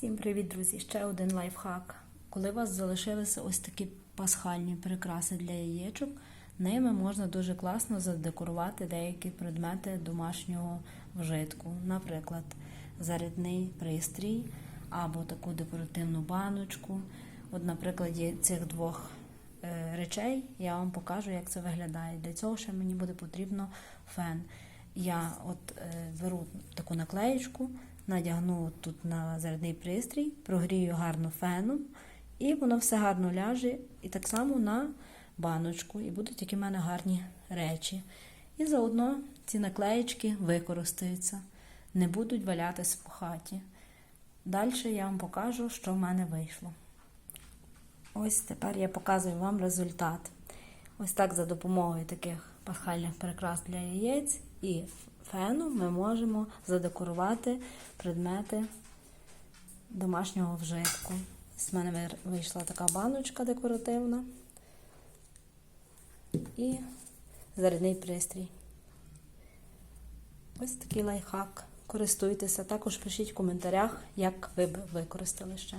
Всім привіт, друзі! Ще один лайфхак. Коли у вас залишилися ось такі пасхальні прикраси для яєчок, ними можна дуже класно задекорувати деякі предмети домашнього вжитку. Наприклад, зарядний пристрій або таку декоративну баночку. От на прикладі цих двох е, речей я вам покажу, як це виглядає. Для цього ще мені буде потрібно фен. Я от е, беру таку наклеєчку, надягну тут на зарядний пристрій, прогрію гарно феном, і воно все гарно ляже. І так само на баночку, і будуть такі в мене гарні речі. І заодно ці наклеєчки використаються, не будуть валятись по хаті. Далі я вам покажу, що в мене вийшло. Ось тепер я показую вам результат. Ось так за допомогою таких пасхальних прикрас для яєць і фену ми можемо задекорувати предмети домашнього вжитку. В мене вийшла така баночка декоративна і зарядний пристрій. Ось такий лайфхак. Користуйтеся. Також пишіть в коментарях, як ви б використали ще.